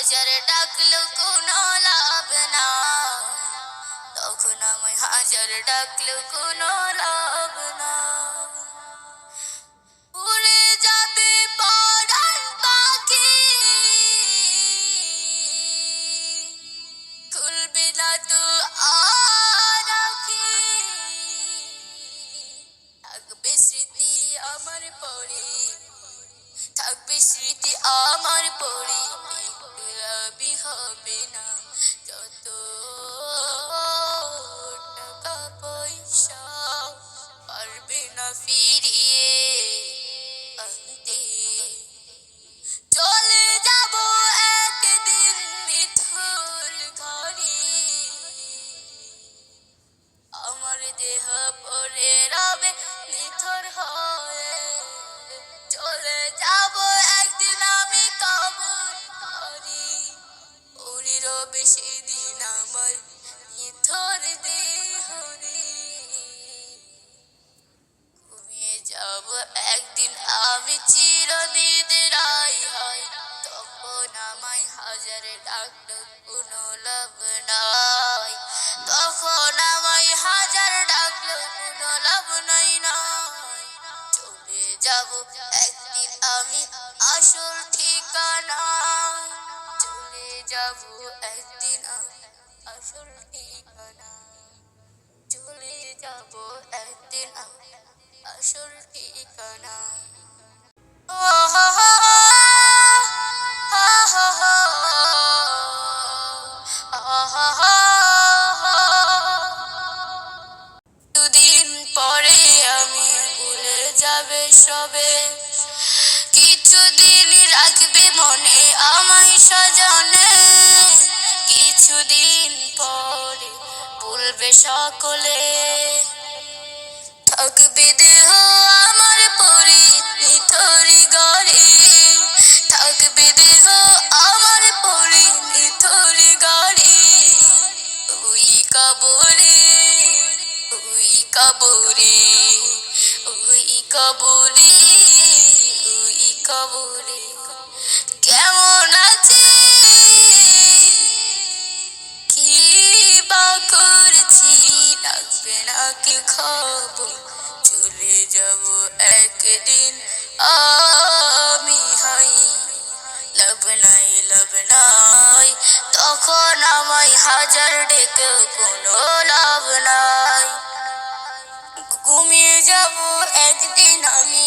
হাজার ডাকলো, কোনো লাভ না। তখন আমি হাজার ডাকলো, কোনো লাভ না। আমার পড়ে। থাকবে স্মৃতি আমার পড়ে। রবে সেদিন আমার নিথর দেহ ঘুমিয়ে যাব একদিন আমি চিরনিদ্রাই হয়, তখন আমায় হাজারে ডাকলো, কোনো লাভ নাই। তখন আমায় হাজার ডাকলো, কোনো লাভ নাই নাই। চলে যাব একদিন আমি আসল ঠিকানা যাব একদিন আমি আসল ঠিকানা। চলে যাব একদিন আমি আসল ঠিকানা। যাবে সবে। কিছুদিন রাখবে মনে আমায় সজনে কিছুদিন পরে ভুলবে সকলে, থাকবে দেহ আমার পরি নিথরি গড়ে থাকবে দেহ আমার পরি নিথরি গড়ে ওই কবরে ওই কবরে। কবরে ওই কবরে কেমন আছে? কি বা করছি? রাখবে নাকি খবর? চলে যাব একদিন আমি, হাই। লাভ নাই লাভ নাই। তখন আমায় হাজার ডেকে কোনো লাভ যাব একদিন আমি